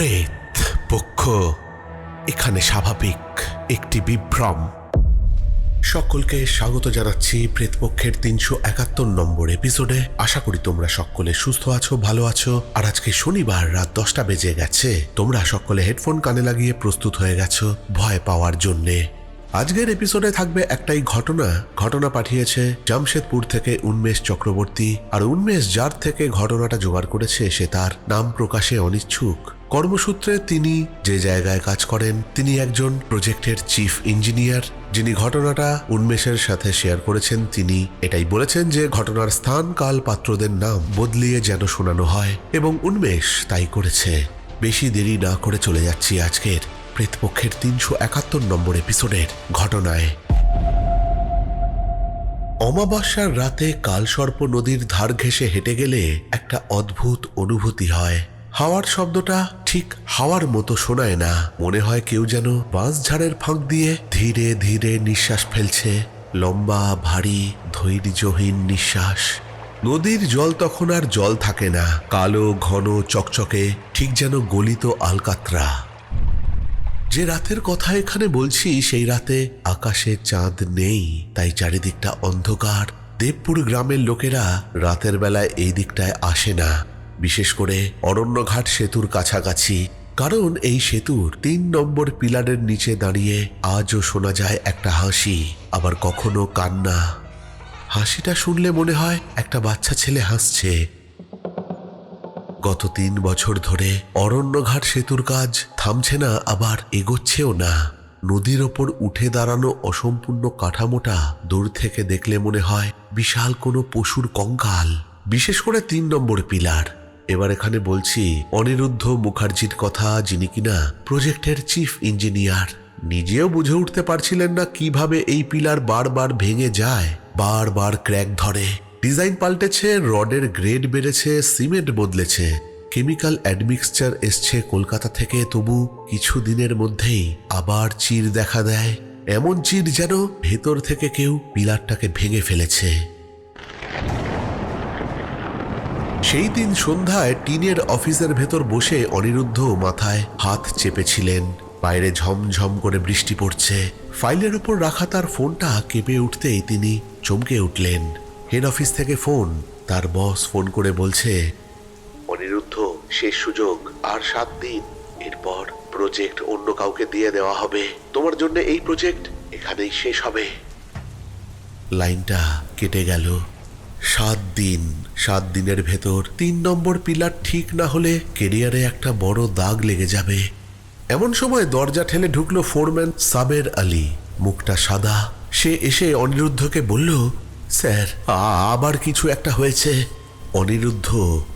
প্রেত পক্ষ, এখানে স্বাভাবিক একটি বিভ্রম। সকলকে স্বাগত জানাচ্ছি প্রেতপক্ষের তিনশো একাত্তর নম্বর এপিসোডে। আশা করি তোমরা সকলে সুস্থ আছো, ভালো আছো। আর আজকে শনিবার রাত দশটা বেজে গেছে। তোমরা সকলে হেডফোন কানে লাগিয়ে প্রস্তুত হয়ে গেছো ভয় পাওয়ার জন্যে। আজকের এপিসোডে থাকবে একটাই ঘটনা। ঘটনা পাঠিয়েছে জামশেদপুর থেকে উন্মেষ চক্রবর্তী আর উন্মেষ যার থেকে ঘটনাটা জোগাড় করেছে সে তার নাম প্রকাশে অনিচ্ছুক। কর্মসূত্রে তিনি যে জায়গায় কাজ করেন, তিনি একজন প্রজেক্টের চিফ ইঞ্জিনিয়ার যিনি ঘটনাটা উন্মেষের সাথে শেয়ার করেছেন, তিনি এটাই বলেছেন যে ঘটনার স্থান কাল পাত্রদের নাম বদলিয়ে যেন শোনানো হয় এবং উন্মেষ তাই করেছে। বেশি দেরি না করে চলে যাচ্ছি আজকের প্রেতপক্ষের তিনশো একাত্তর নম্বর এপিসোডের ঘটনায়। অমাবস্যার রাতে কালসর্প নদীর ধার ঘেঁষে হেঁটে গেলে একটা অদ্ভুত অনুভূতি হয়। হাওয়ার শব্দটা ঠিক হাওয়ার মতো শোনায় না। মনে হয় কেউ যেন বাঁশঝাড়ের ফাঁক দিয়ে ধীরে ধীরে নিঃশ্বাস ফেলছে। লম্বা, ভারী, ধৈর্যহীন নিঃশ্বাস। নদীর জল তখন আর জল থাকে না। কালো, ঘন, চকচকে, ঠিক যেন গলিত আলকাত্রা। যে রাতের কথা এখানে বলছি, সেই রাতে আকাশে চাঁদ নেই, তাই চারিদিকটা অন্ধকার। দেবপুর গ্রামের লোকেরা রাতের বেলায় এই দিকটায় আসে না। বিশেষ করে অরণ্যঘাট সেতুর কাছাকাছি। কারণ এই সেতুর তিন নম্বর পিলারের নিচে দাঁড়িয়ে আজও শোনা যায় একটা হাসি, আবার কখনো কান্না। হাসিটা শুনলে মনে হয় একটা বাচ্চা ছেলে হাসছে। গত তিন বছর ধরে অরণ্যঘাট সেতুর কাজ থামছে না, আবার এগোচ্ছেও না। নদীর ওপর উঠে দাঁড়ানো অসম্পূর্ণ কাঠামোটা দূর থেকে দেখলে মনে হয় বিশাল কোনো পশুর কঙ্কাল, বিশেষ করে তিন নম্বর পিলার। এবার এখানে বলছি, অনিরুদ্ধ মুখার্জির কথা যিনি কিনা প্রজেক্টের চিফ ইঞ্জিনিয়ার। নিজেও বুঝে উঠতে পারছিলেন না কীভাবে এই পিলার বারবার ভেঙে যায়, বারবার ক্র্যাক ধরে। ডিজাইন পাল্টেছে, রডের গ্রেড বেড়েছে, সিমেন্ট বদলেছে। কেমিক্যাল অ্যাডমিক্সচার এসছে কলকাতা থেকে, তবু কিছু দিনের মধ্যেই আবার চির দেখা দেয়। এমন চির যেন ভেতর থেকে কেউ পিলারটাকে ভেঙে ফেলেছে। সেই দিন সন্ধ্যায় টিনের অফিসের ভেতর বসে অনিরুদ্ধ মাথায় হাত চেপেছিলেন। বাইরে ঝমঝম করে বৃষ্টি পড়ছে। ফাইলের উপর রাখা তার ফোনটা কেঁপে উঠতেই তিনি চমকে উঠলেন। হেড অফিস থেকে ফোন তার বস ফোন করে বলছে অনিরুদ্ধ শেষ সুযোগ আর সাত দিন। এরপর প্রজেক্ট অন্য কাউকে দিয়ে দেওয়া হবে। তোমার জন্য এই প্রজেক্ট এখানেই শেষ হবে। লাইনটা কেটে গেল। সাত দিন সাত দিনের ভেতর তিন নম্বর পিলার ঠিক না হলে কেরিয়ারে একটা বড় দাগ লেগে যাবে। এমন সময় দরজা ঠেলে ঢুকলো ফোরম্যান সাবের আলী। মুখটা সাদা। সে এসে অনিরুদ্ধকে বলল স্যার, আবার কিছু একটা হয়েছে। অনিরুদ্ধ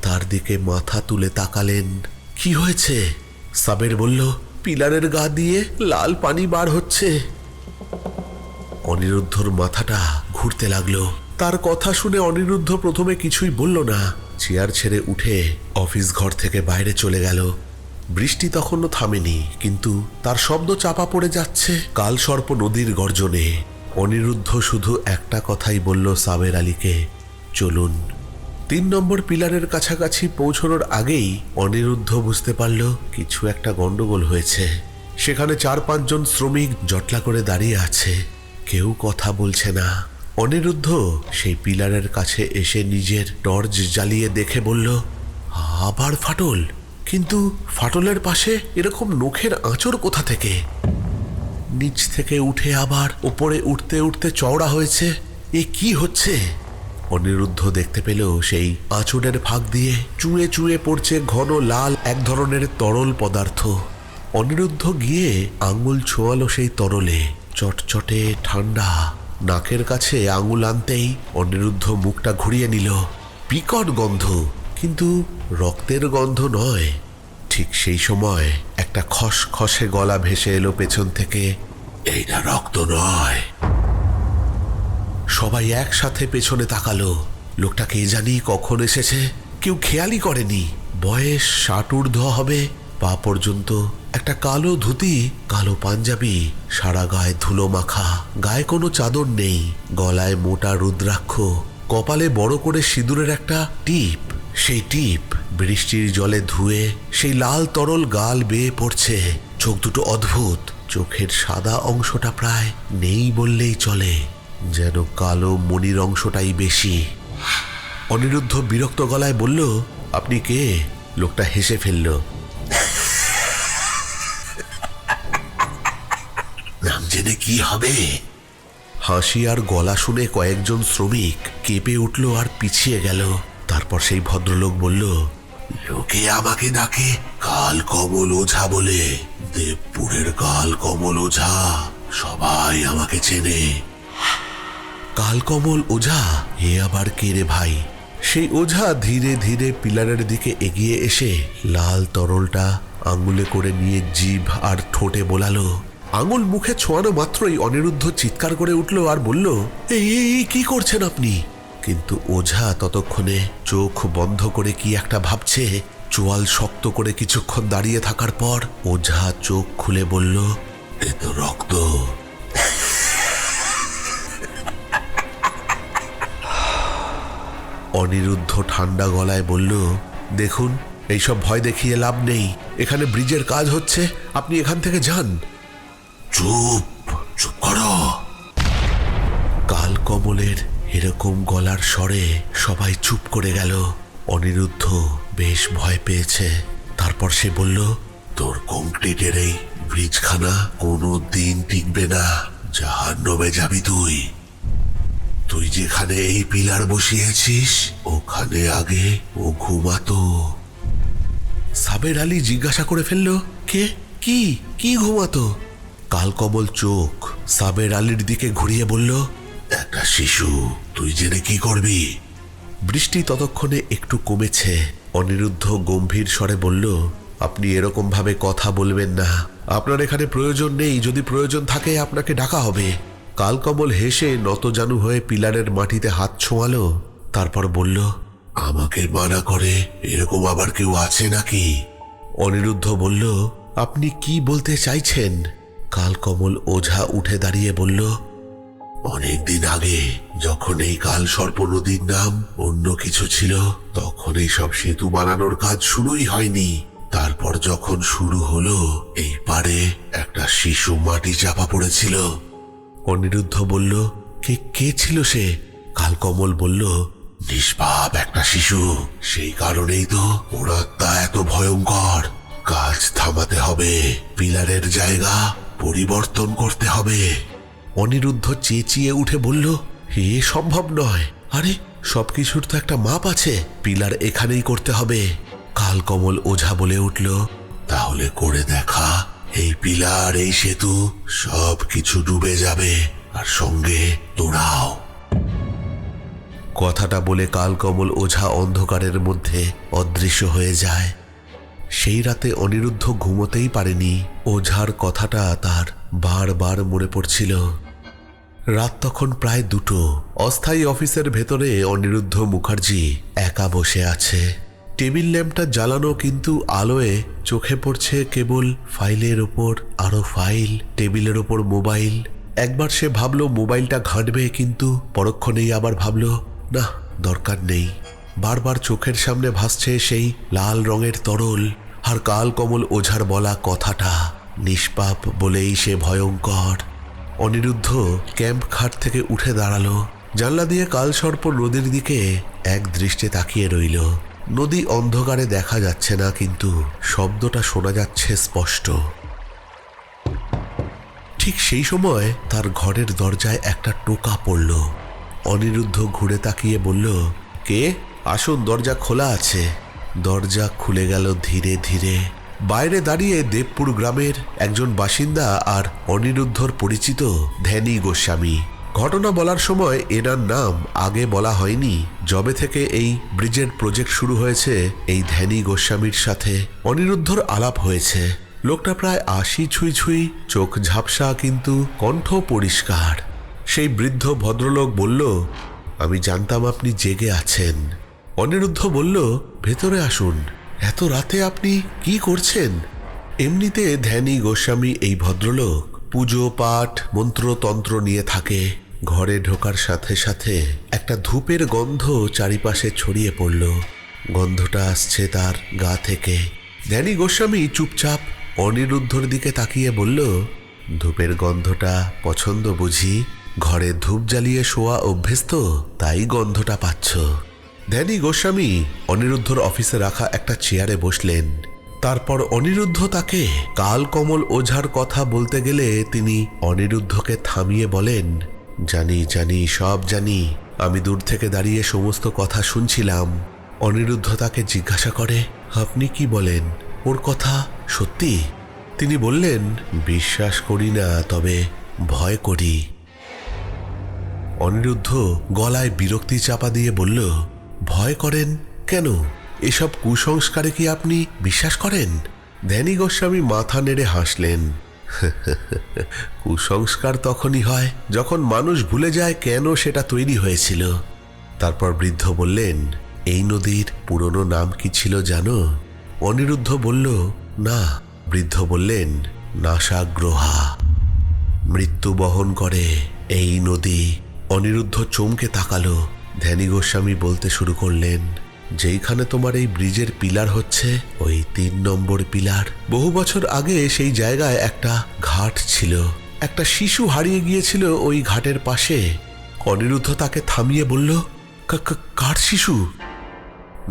তার দিকে মাথা তুলে তাকালেন। কি হয়েছে? সাবের বলল, পিলারের গা দিয়ে লাল পানি বার হচ্ছে। অনিরুদ্ধর মাথাটা ঘুরতে লাগল। তার কথা শুনে অনিরুদ্ধ প্রথমে কিছুই বলল না। চেয়ার ছেড়ে উঠে অফিস ঘর থেকে বাইরে চলে গেল। বৃষ্টি তখনও থামেনি, কিন্তু তার শব্দ চাপা পড়ে যাচ্ছে। কালসর্প নদীর গর্জনে। অনিরুদ্ধ শুধু একটা কথাই বলল সাবের আলীকে, চলুন। তিন নম্বর পিলারের কাছাকাছি পৌঁছানোর আগেই অনিরুদ্ধ বুঝতে পারল কিছু একটা গন্ডগোল হয়েছে। সেখানে চার পাঁচজন শ্রমিক জটলা করে দাঁড়িয়ে আছে। কেউ কথা বলছে না। অনিরুদ্ধ সেই পিলারের কাছে এসে নিজের টর্চ জ্বালিয়ে দেখে বলল, আবার ফাটল। কিন্তু ফাটলের পাশে এরকম নখের আঁচড় কোথা থেকে? নিচ থেকে উঠে আবার ওপরে উঠতে উঠতে চওড়া হয়েছে। এ কি হচ্ছে? অনিরুদ্ধ দেখতে পেল সেই আঁচড়ের ফাঁক দিয়ে চুয়ে চুয়ে পড়ছে ঘন লাল এক ধরনের তরল পদার্থ। অনিরুদ্ধ গিয়ে আঙুল ছোঁয়ালো সেই তরলে। চটচটে, ঠান্ডা, নাকের কাছে আঙুল আনতেই অনিরুদ্ধ মুখটা ঘুরিয়ে নিল। বিকট গন্ধ, কিন্তু রক্তের গন্ধ নয়। ঠিক সেই সময় একটা খসখসে গলা ভেসে এলো পেছন থেকে। এইটা রক্ত নয়। সবাই একসাথে পেছনে তাকালো। লোকটা কে জানি কখন এসেছে, কেউ খেয়ালই করেনি। বয়স ষাট ঊর্ধ্ব হবে, পা পর্যন্ত একটা কালো ধুতি, কালো পাঞ্জাবি, সারা গায়ে ধুলো মাখা, গায়ে কোনো চাদর নেই, গলায় মোটা রুদ্রাক্ষ, কপালে বড় করে সিঁদুরের একটা টিপ। সেই টিপ বৃষ্টির জলে ধুয়ে সেই লাল তরল গাল বেয়ে পড়ছে। চোখ দুটো অদ্ভুত, চোখের সাদা অংশটা প্রায় নেই বললেই চলে। যেন কালো মনির অংশটাই বেশি। অনিরুদ্ধ বিরক্ত গলায় বলল, আপনি কে? লোকটা হেসে ফেলল। নাম জেনে কি হবে? হাসি আর গলা শুনে কয়েকজন শ্রমিক কেঁপে উঠল আর পিছিয়ে গেল। তারপর সেই ভদ্রলোক বলল, লোকে আমাকে ডাকে কাল কমল ওঝা বলে। দেবপুরের কাল কমল ওঝা, সবাই আমাকে চেনে। কালকমল ওঝা, এ আবার কে রে ভাই? সেই ওঝা ধীরে ধীরে পিলারের দিকে এগিয়ে এসে লাল তরলটা আঙুলে করে নিয়ে জিভ আর ঠোঁটে বোলালো। আঙুল মুখে ছোঁয়ানো মাত্রই অনিরুদ্ধ চিৎকার করে উঠল আর বলল এই, কি করছেন আপনি? কিন্তু ওঝা ততক্ষণে চোখ বন্ধ করে কি একটা ভাবছে? চোয়াল শক্ত করে কিছুক্ষণ দাঁড়িয়ে থাকার পর ওঝা চোখ খুলে বলল, এ তো রক্ত। অনিরুদ্ধ ঠান্ডা গলায় বলল, দেখুন, এইসব ভয় দেখিয়ে লাভ নেই। এখানে ব্রিজের কাজ হচ্ছে। আপনি এখান থেকে যান। চুপ চুপ করো। কাল কমলের এরকম গলার স্বরে সবাই চুপ করে গেল। অনিরুদ্ধ বেশ ভয় পেয়েছে। তারপর সে বলল, তোর কংক্রিটের এই ব্রিজখানা কোনো দিন টিকবে না। জাহার নবে যাবি তুই। তুই যেখানে এই পিলার বসিয়েছিস, ওখানে আগে ও ঘুমাতো। সাবের আলী জিজ্ঞাসা করে ফেলল, কে? কি? কি ঘুমাতো? কালকমল চোখ সাবের আলীর দিকে ঘুরিয়ে বলল শিশু, তুই জেনে কি করবি? বৃষ্টি ততক্ষণে একটু কমেছে। অনিরুদ্ধ গম্ভীর স্বরে বলল, আপনি এরকম ভাবে কথা বলবেন না। আপনার এখানে প্রয়োজন নেই। যদি প্রয়োজন থাকে, আপনাকে ডাকা হবে। কালকমল হেসে নতজানু হয়ে পিলারের মাটিতে হাত ছোঁয়ালো। তারপর বলল, আমাকে মানা করে এরকম আবার কেউ আছে নাকি? অনিরুদ্ধ বলল, আপনি কি বলতে চাইছেন? কালকমল ওঝা উঠে দাঁড়িয়ে বলল অনেকদিন আগে যখন এই কাল সর্প নদীর নাম অন্য কিছু ছিল, তখন এই সব সেতু বানানোর কাজ শুরুই হয়নি। তারপর যখন শুরু হলো এই পারে একটা শিশু মাটি চাপা পড়েছিল। অনিরুদ্ধ বলল, কে কে ছিল সে? কালকমল বলল, নিষ্পাপ একটা শিশু। সেই কারণেই তো ওর এত ভয়ঙ্কর। কাজ থামাতে হবে, পিলারের জায়গা পরিবর্তন করতে হবে। অনিরুদ্ধ চেঁচিয়ে উঠে বলল, এ সম্ভব নয়। আরে, সবকিছুর তো একটা মাপ আছে। পিলার এখানেই করতে হবে। কালকমল ওঝা বলে উঠল, তাহলে করে দেখা। এই পিলার, এই সেতু সব কিছু ডুবে যাবে। আর সঙ্গে তোরাও। কথাটা বলে কালকমল ওঝা অন্ধকারের মধ্যে অদৃশ্য হয়ে যায়। সেই রাতে অনিরুদ্ধ ঘুমোতেই পারেনি। ওঝার কথাটা তার বারবার মনে পড়ছিল। রাত তখন প্রায় দুটো। অস্থায়ী অফিসের ভেতরে অনিরুদ্ধ মুখার্জি একা বসে আছে। টেবিল ল্যাম্পটা জ্বালানো কিন্তু আলোয় চোখে পড়ছে কেবল ফাইলের ওপর, আরও ফাইল, টেবিলের ওপর মোবাইল। একবার সে ভাবলো মোবাইলটা ঘাঁটবে, কিন্তু পরক্ষণেই আবার ভাবলো, না, দরকার নেই। বারবার চোখের সামনে ভাসছে সেই লাল রঙের তরল আর কাল কমল ওঝার বলা কথাটা। নিষ্পাপ বলেই সে ভয়ঙ্কর। অনিরুদ্ধ ক্যাম্প খাট থেকে উঠে দাঁড়াল। জানলা দিয়ে কালসর্প নদীর দিকে এক দৃষ্টে তাকিয়ে রইল। নদী অন্ধকারে দেখা যাচ্ছে না, কিন্তু শব্দটা শোনা যাচ্ছে স্পষ্ট। ঠিক সেই সময় তার ঘরের দরজায় একটা টোকা পড়ল। অনিরুদ্ধ ঘুরে তাকিয়ে বলল, কে? আসুন, দরজা খোলা আছে। দরজা খুলে গেল ধীরে ধীরে। বাইরে দাঁড়িয়ে দেবপুর গ্রামের একজন বাসিন্দা আর অনিরুদ্ধর পরিচিত ধ্যানী গোস্বামী। ঘটনা বলার সময় এনার নাম আগে বলা হয়নি। যবে থেকে এই ব্রিজের প্রজেক্ট শুরু হয়েছে, এই ধ্যানী গোস্বামীর সাথে অনিরুদ্ধর আলাপ হয়েছে। লোকটা প্রায় আশি ছুঁই ছুঁই, চোখ ঝাপসা কিন্তু কণ্ঠ পরিষ্কার। সেই বৃদ্ধ ভদ্রলোক বলল, আমি জানতাম আপনি জেগে আছেন। অনিরুদ্ধ বলল, ভেতরে আসুন। এত রাতে আপনি কি করছেন? এমনিতে ধ্যানী গোস্বামী এই ভদ্রলোক পুজো, পাঠ, মন্ত্রতন্ত্র নিয়ে থাকে। ঘরে ঢোকার সাথে সাথে একটা ধূপের গন্ধ চারিপাশে ছড়িয়ে পড়ল। গন্ধটা আসছে তার গা থেকে। ধ্যানী গোস্বামী চুপচাপ অনিরুদ্ধর দিকে তাকিয়ে বলল, ধূপের গন্ধটা পছন্দ বুঝি। ঘরে ধূপ জ্বালিয়ে শোয়া অভ্যেস তো তাই গন্ধটা পাচ্ছ। ধ্যানী গোস্বামী অনিরুদ্ধর অফিসে রাখা একটা চেয়ারে বসলেন। তারপর অনিরুদ্ধ তাকে কাল কমল ওঝার কথা বলতে গেলে তিনি অনিরুদ্ধকে থামিয়ে বলেন, জানি জানি, সব জানি। আমি দূর থেকে দাঁড়িয়ে সমস্ত কথা শুনছিলাম। অনিরুদ্ধ তাকে জিজ্ঞাসা করে, আপনি কি বলেন? ওর কথা সত্যি? তিনি বললেন, বিশ্বাস করি না, তবে ভয় করি। অনিরুদ্ধ গলায় বিরক্তি চাপা দিয়ে বলল ভয় করেন? কেন? এসব কুসংস্কারে কি আপনি বিশ্বাস করেন? ধ্যানী গোস্বামী মাথা নেড়ে হাসলেন। কুসংস্কার তখনই হয় যখন মানুষ ভুলে যায় কেন সেটা তৈরি হয়েছিল। তারপর বৃদ্ধ বললেন, এই নদীর পুরনো নাম কি ছিল জানো? অনিরুদ্ধ বলল, না। বৃদ্ধ বললেন নাসাগ্রহা মৃত্যু বহন করে এই নদী। অনিরুদ্ধ চমকে তাকালো। ধ্যানী গোস্বামী বলতে শুরু করলেন, যেইখানে তোমার এই ব্রিজের পিলার হচ্ছে, ওই তিন নম্বর পিলার। বহু বছর আগে সেই জায়গায় একটা ঘাট ছিল। একটা শিশু হারিয়ে গিয়েছিল ওই ঘাটের পাশে। অনিরুদ্ধ তাকে থামিয়ে বলল, "কা- কা- কার শিশু?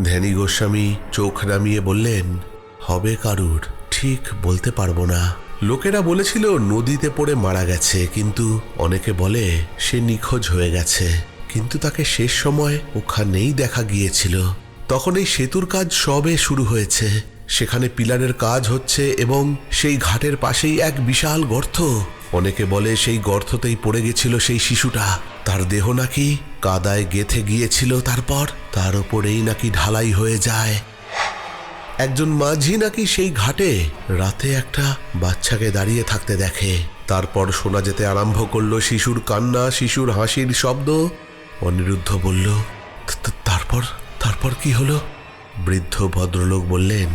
ধ্যানী গোস্বামী চোখ নামিয়ে বললেন, হবে কারুর, ঠিক বলতে পারব না। লোকেরা বলেছিল, নদীতে পড়ে মারা গেছে। কিন্তু অনেকে বলে, সে নিখোঁজ হয়ে গেছে। কিন্তু তাকে শেষ সময় ওখানেই দেখা গিয়েছিল। তখন এই সেতুর কাজ সবে শুরু হয়েছে। সেখানে পিলারের কাজ হচ্ছে এবং সেই ঘাটের পাশেই এক বিশাল গর্ত। অনেকে বলে সেই গর্ততেই পড়ে গেছিল সেই শিশুটা। তার দেহ নাকি কাদায় গেথে গিয়েছিল তারপর। তার উপরেই নাকি ঢালাই হয়ে যায়। একজন মাঝি নাকি সেই ঘাটে রাতে একটা বাচ্চাকে দাঁড়িয়ে থাকতে দেখে। তারপর শোনা যেতে আরম্ভ করল শিশুর কান্না, শিশুর হাসির শব্দ। অনিরুদ্ধ বলল, "তা- তা- তারপর? তারপর কি হলো? বৃদ্ধ ভদ্রলোক বললেন,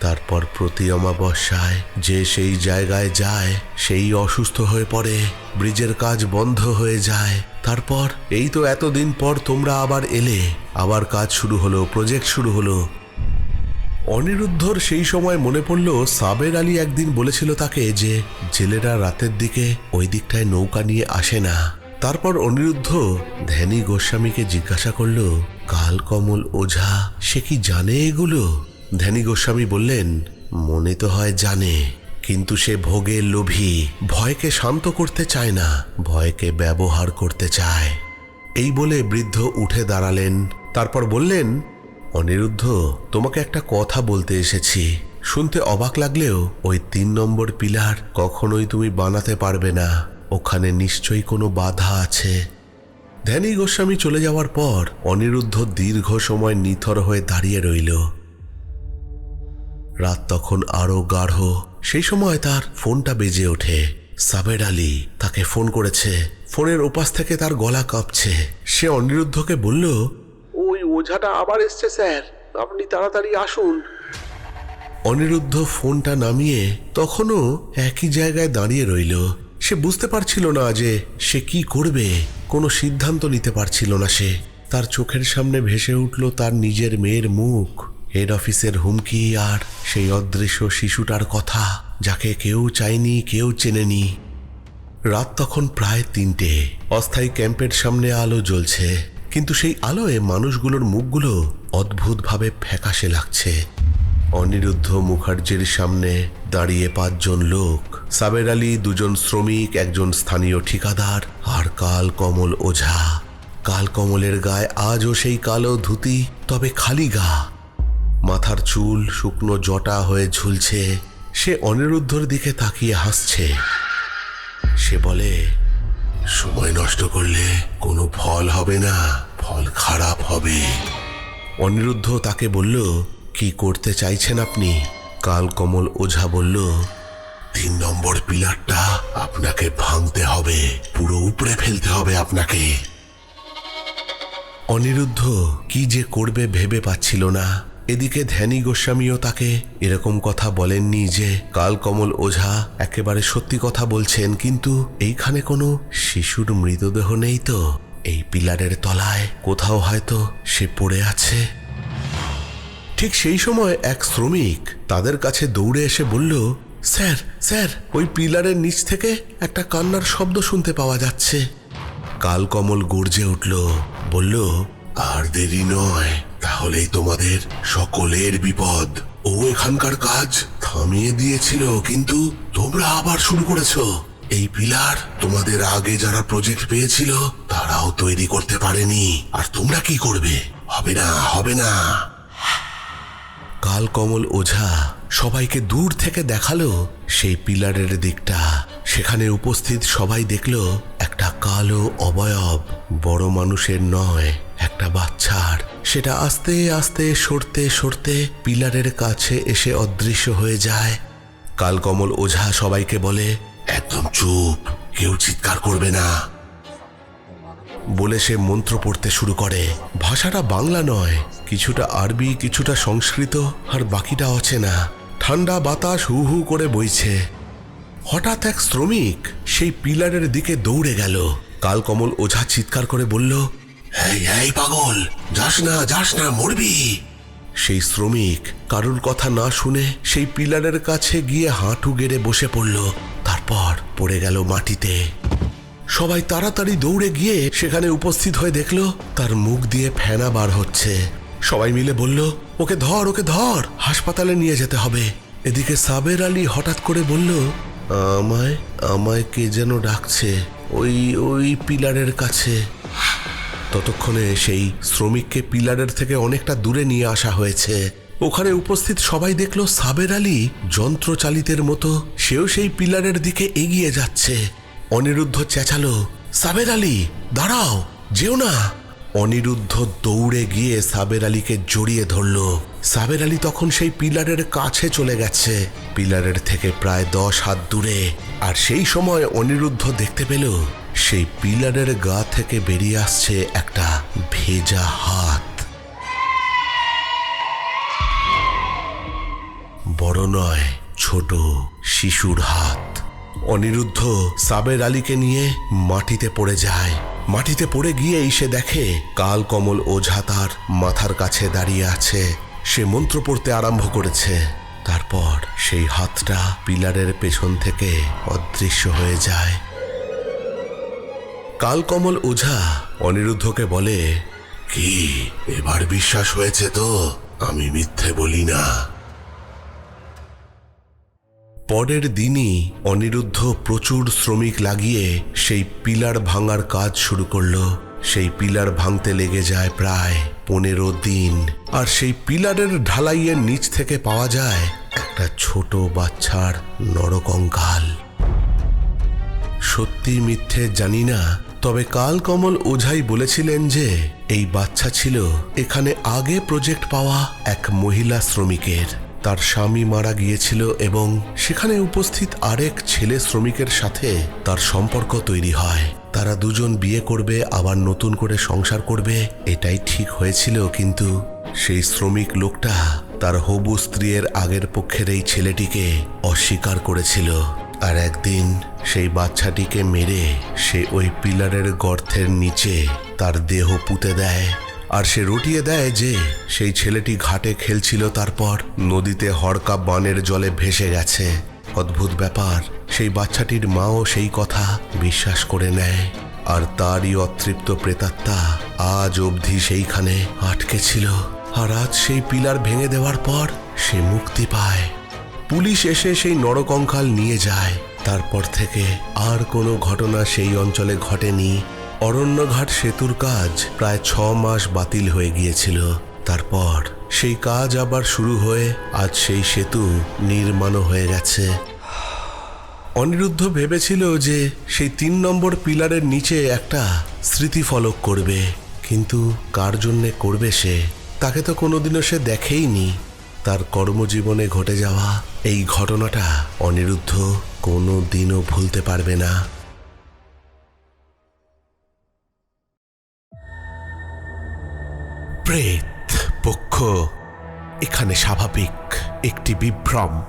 তারপর প্রতি অমাবস্যায় যে সেই জায়গায় যায়, সেই অসুস্থ হয়ে পড়ে, ব্রিজের কাজ বন্ধ হয়ে যায়। তারপর? এই তো এতদিন পর তোমরা আবার এলে, আবার কাজ শুরু হলো, প্রজেক্ট শুরু হলো। অনিরুদ্ধর সেই সময় মনে পড়ল, সাবের আলী একদিন বলেছিল তাকে যে জেলেরা রাতের দিকে ওই দিকটায় নৌকা নিয়ে আসে না। তারপর অনিরুদ্ধ ধ্যানী গোস্বামীকে জিজ্ঞাসা করল, কাল কমল ওঝা, সে কি জানে এগুলো? ধ্যানী গোস্বামী বললেন, মনে তো হয় জানে, কিন্তু সে ভোগের লোভী, ভয়কে শান্ত করতে চায় না, ভয়কে ব্যবহার করতে চায়। এই বলে বৃদ্ধ উঠে দাঁড়ালেন। তারপর বললেন, অনিরুদ্ধ, তোমাকে একটা কথা বলতে এসেছি। শুনতে অবাক লাগলেও ওই তিন নম্বর পিলার কখনোই তুমি বানাতে পারবে না। ওখানে নিশ্চয়ই কোনো বাধা আছে। ধ্যানী গোস্বামী চলে যাওয়ার পর অনিরুদ্ধ দীর্ঘ সময় নিথর হয়ে দাঁড়িয়ে রইল। রাত তখন আরও গাঢ়। সেই সময় তার ফোনটা বেজে ওঠে। সাবের আলী তাকে ফোন করেছে। ফোনের ওপাশ থেকে তার গলা কাঁপছে। সে অনিরুদ্ধকে বলল ওই ওঝাটা আবার এসছে স্যার। আপনি তাড়াতাড়ি আসুন। অনিরুদ্ধ ফোনটা নামিয়ে তখনও একই জায়গায় দাঁড়িয়ে রইল। সে বুঝতে পারছিল না যে সে কি করবে। কোনো সিদ্ধান্ত নিতে পারছিল না সে। তার চোখের সামনে ভেসে উঠল তার নিজের মেয়ের মুখ। হেড অফিসের হুমকি আর সেই অদৃশ্য শিশুটার কথা, যাকে কেউ চায়নি, কেউ চেনেনি। রাত তখন প্রায় তিনটে। অস্থায়ী ক্যাম্পের সামনে আলো জ্বলছে, কিন্তু সেই আলোয় মানুষগুলোর মুখগুলো অদ্ভুতভাবে ফ্যাকাশে লাগছে। অনিরুদ্ধ মুখার্জির সামনে দাঁড়িয়ে পাঁচজন লোক সাবের আলী, দুজন শ্রমিক, একজন স্থানীয় ঠিকাদার, আর কাল কমল ওঝা। কাল কমলের গায়ে আজও সেই কালো ধুতি, তবে খালি গা। মাথার চুল শুকনো জটা হয়ে ঝুলছে, সে অনিরুদ্ধর দিকে তাকিয়ে হাসছে। সে বলে, সময় নষ্ট করলে কোনো ফল হবে না, ফল খারাপ হবে। অনিরুদ্ধ তাকে বলল, কি করতে চাইছেন আপনি? কাল কমল ওঝা বলল তিন নম্বর পিলারটা আপনাকে ভাঙতে হবে। পুরো উপড়ে ফেলতে হবে আপনাকে। অনিরুদ্ধ কি যে করবে ভেবে পাচ্ছিল না। এদিকে ধ্যানী গোস্বামীও তাকে এরকম কথা বলেননি যে, কাল কমল ওঝা একেবারে সত্যি কথা বলছেন, কিন্তু এইখানে কোনো শিশুর মৃতদেহ নেই তো। এই পিলারের তলায় কোথাও হয়তো সে পড়ে আছে। ঠিক সেই সময় এক শ্রমিক তাদের কাছে দৌড়ে এসে বলল স্যার স্যার ওই পিলারের নিচ থেকে একটা কান্নার শব্দ শুনতে পাওয়া যাচ্ছে। কালকমল গর্জে উঠল বলল আর দেরি নয় তাহলেই তোমাদের সকলের বিপদ। ও এখানকার কাজ থামিয়ে দিয়েছিল কিন্তু তোমরা আবার শুরু করেছ। এই পিলার তোমাদের আগে যারা প্রজেক্ট পেয়েছিল তারাও তৈরি করতে পারেনি। আর তোমরা কি করবে? হবে না হবে না। কালকমল ওঝা সবাইকে দূর থেকে দেখাল সেই পিলারের দিকটা। সেখানে উপস্থিত সবাই দেখল একটা কালো অবয়ব, বড় মানুষের নয়, একটা বাচ্চার। সেটা আস্তে আস্তে সরতে সরতে পিলারের কাছে এসে অদৃশ্য হয়ে যায়। কালকমল ওঝা সবাইকে বলে, একদম চুপ, কেউ চিৎকার করবে না। বলে সে মন্ত্র পড়তে শুরু করে। ভাষাটা বাংলা নয়, কিছুটা আরবি, কিছুটা সংস্কৃত, আর বাকিটা অচেনা। ঠান্ডা বাতাস হু হু করে বইছে। হঠাৎ এক শ্রমিক সেই পিলারের দিকে দৌড়ে গেল। কালকমল ওঝা চিৎকার করে বলল পাগল, যাস না যাস না, মরবি। সেই শ্রমিক কারুর কথা না শুনে সেই পিলারের কাছে গিয়ে হাঁটু গেড়ে বসে পড়ল, তারপর পড়ে গেল মাটিতে। সবাই তাড়াতাড়ি দৌড়ে গিয়ে সেখানে উপস্থিত হয়ে দেখল, তার মুখ দিয়ে ফেনা বার হচ্ছে। সবাই মিলে বলল ওকে ধর ওকে ধর। হাসপাতালে নিয়ে যেতে হবে। এদিকে সাবের আলী হঠাৎ করে বলল, আমায় আমায় কে যেন ডাকছে ওই ওই পিলারের কাছে? ততক্ষণে সেই শ্রমিককে পিলারের থেকে অনেকটা দূরে নিয়ে আসা হয়েছে। ওখানে উপস্থিত সবাই দেখল সাবের আলী যন্ত্রচালিতের মতো, সেও সেই পিলারের দিকে এগিয়ে যাচ্ছে। অনিরুদ্ধ চেঁচালো, সাবের আলী, দাঁড়াও, যেও না। অনিরুদ্ধ দৌড়ে গিয়ে সাবের আলীকে জড়িয়ে ধরল। সাবের আলী তখন সেই পিলারের কাছে চলে গেছে। পিলারের থেকে প্রায় দশ হাত দূরে। আর সেই সময় অনিরুদ্ধ দেখতে পেল, সেই পিলারের গা থেকে বেরিয়ে আসছে একটা ভেজা হাত। বড় নয়, ছোট শিশুর হাত। অনিরুদ্ধ সাবের আলীকে নিয়ে মাটিতে পড়ে যায়। মাটিতে পড়ে গিয়েই সে দেখে, কাল কমল ওঝা তার মাথার কাছে দাঁড়িয়ে আছে। সে মন্ত্র পড়তে আরম্ভ করেছে। তারপর সেই হাতটা পিলারের পেছন থেকে অদৃশ্য হয়ে যায়। কালকমল ওঝা অনিরুদ্ধকে বলে, কি, এবার বিশ্বাস হয়েছে তো? আমি মিথ্যে বলি না। পরের দিনই অনিরুদ্ধ প্রচুর শ্রমিক লাগিয়ে সেই পিলার ভাঙার কাজ শুরু করল। সেই পিলার ভাঙতে লেগে যায় প্রায় পনেরো দিন। আর সেই পিলারের ঢালাইয়ের নিচ থেকে পাওয়া যায় একটা ছোট বাচ্চার নরকঙ্কাল। সত্যি মিথ্যে জানি না, তবে কাল কমল ওঝাই বলেছিলেন যে এই বাচ্চা ছিল এখানে আগে প্রজেক্ট পাওয়া এক মহিলা শ্রমিকের। তার স্বামী মারা গিয়েছিল এবং সেখানে উপস্থিত আরেক ছেলে শ্রমিকের সাথে তার সম্পর্ক তৈরি হয়। তারা দুজন বিয়ে করবে, আবার নতুন করে সংসার করবে, এটাই ঠিক হয়েছিল, কিন্তু সেই শ্রমিক লোকটা তার হবু স্ত্রীর আগের পক্ষের এই ছেলেটিকে অস্বীকার করেছিল। আর একদিন সেই বাচ্চাটিকে মেরে সে ওই পিলারের গর্তের নিচে তার দেহ পুঁতে দেয়। আর সে রটিয়ে দেয় যে সেই ছেলেটি ঘাটে খেলছিল তারপর। নদীতে হড়কা বানের জলে ভেসে গেছে। অদ্ভুত ব্যাপার, সেই বাচ্চাটির মাও সেই কথা বিশ্বাস করে নেয়। আর তারই অতৃপ্ত প্রেতাত্মা আজ অবধি সেইখানে আটকে ছিল। আর আজ সেই পিলার ভেঙে দেওয়ার পর সে মুক্তি পায়। পুলিশ এসে সেই নরকঙ্কাল নিয়ে যায়। তারপর থেকে আর কোনো ঘটনা সেই অঞ্চলে ঘটেনি। অরণ্যঘাট সেতুর কাজ প্রায় ছ মাস বাতিল হয়ে গিয়েছিল। তারপর সেই কাজ আবার শুরু হয়ে আজ সেই সেতু নির্মাণও হয়ে গেছে। অনিরুদ্ধ ভেবেছিল যে সেই তিন নম্বর পিলারের নিচে একটা স্মৃতিফলক করবে। কিন্তু কার জন্যে করবে সে, তাকে তো কোনোদিনও সে দেখেইনি। তার কর্মজীবনে ঘটে যাওয়া এই ঘটনাটা অনিরুদ্ধ কোনো দিনও ভুলতে পারবে না। প্রেত পক্ষ, এখানে স্বাভাবিক একটি বিভ্রম।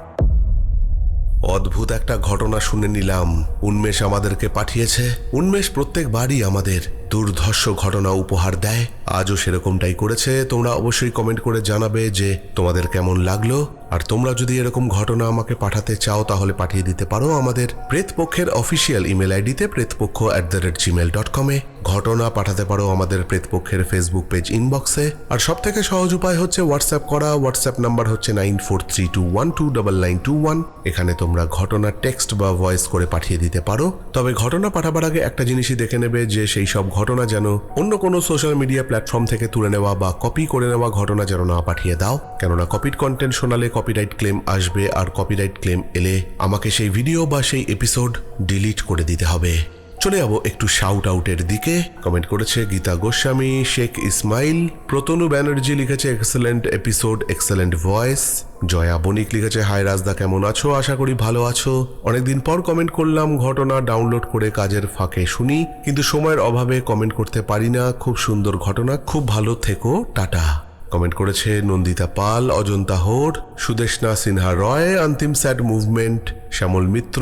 অদ্ভুত একটা ঘটনা শুনে নিলাম। উন্মেষ আমাদেরকে পাঠিয়েছে। উন্মেষ প্রত্যেকবারই আমাদের দুর্ধর্ষ ঘটনা উপহার দেয়। আজও সেরকমটাই করেছে। তোমরা অবশ্যই কমেন্ট করে জানাবে যে তোমাদের কেমন লাগল। আর তোমরা যদি এরকম ঘটনা আমাকে পাঠাতে চাও, তাহলে পাঠিয়ে দিতে পারো আমাদের প্রেতপক্ষের অফিসিয়াল ইমেল আইডিতে Pretpakkho at the rate Gmail dot কমে ঘটনা পাঠাতে পারো আমাদের প্রেতপক্ষের ফেসবুক পেজ ইনবক্সে আর সব থেকে সহজ উপায় হচ্ছে হোয়াটসঅ্যাপ করা। হোয়াটসঅ্যাপ নাম্বার হচ্ছে nine four three two one two double nine two one এখানে তোমরা ঘটনা টেক্সট বা ভয়েস করে পাঠিয়ে দিতে পারো। তবে ঘটনা পাঠাবার আগে একটা জিনিসই দেখে নেবে যে সেই সব ঘটনা যেন অন্য কোনো সোশ্যাল মিডিয়া প্ল্যাটফর্ম থেকে তুলে নেওয়া বা কপি করে নেওয়া ঘটনা যেন না পাঠিয়ে দাও। কেননা কপিড কন্টেন্ট শোনালে কপিরাইট ক্লেম আসবে আর কপিরাইট ক্লেম এলে আমাকে সেই ভিডিও বা সেই এপিসোড ডিলিট করে দিতে হবে। চলে যাব একটু শাউট আউটের দিকে। কমেন্ট করেছে গীতা গোস্বামী, শেখ ইসমাইল, প্রতনু ব্যানার্জি লিখেছে excellent episode excellent voice Joya Banik লিখেছে হাই রাজদা, কেমন আছো? আশা করি ভালো আছো। অনেকদিন পর কমেন্ট করলাম, ঘটনা ডাউনলোড করে কাজের ফাঁকে শুনি, কিন্তু সময়ের অভাবে কমেন্ট করতে পারি না। খুব সুন্দর ঘটনা, খুব ভালো থেকো, টাটা। কমেন্ট করেছে নন্দিতা পাল, অজন্তা হোর সুদেশনা সিনহা রয়, অন্তিম স্যাড মুভমেন্ট, শ্যামল মিত্র,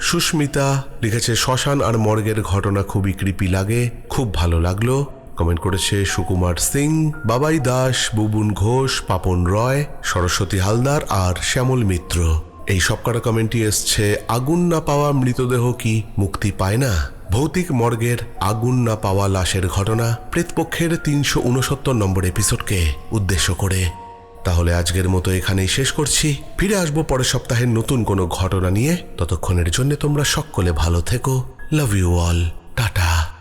সুস্মিতা। লিখেছে, শ্মশান আর মর্গের ঘটনা খুবই কৃপি লাগে, খুব ভালো লাগল। কমেন্ট করেছে সুকুমার সিং, বাবাই দাস, বুবুন ঘোষ, পাপন রয়, সরস্বতী হালদার আর শ্যামল মিত্র। এই সব কটা কমেন্টই এসছে, আগুন না পাওয়া মৃতদেহ কি মুক্তি পায় না? ভৌতিক মর্গের আগুন না পাওয়া লাশের ঘটনা প্রেতপক্ষের তিনশো উনসত্তর নম্বর এপিসোডকে উদ্দেশ্য করে। তাহলে আজকের মতো এখানেই শেষ করছি। ফিরে আসব পরের সপ্তাহের নতুন কোনো ঘটনা নিয়ে। ততক্ষণের জন্য তোমরা সকলে ভালো থেকো। Love you all tata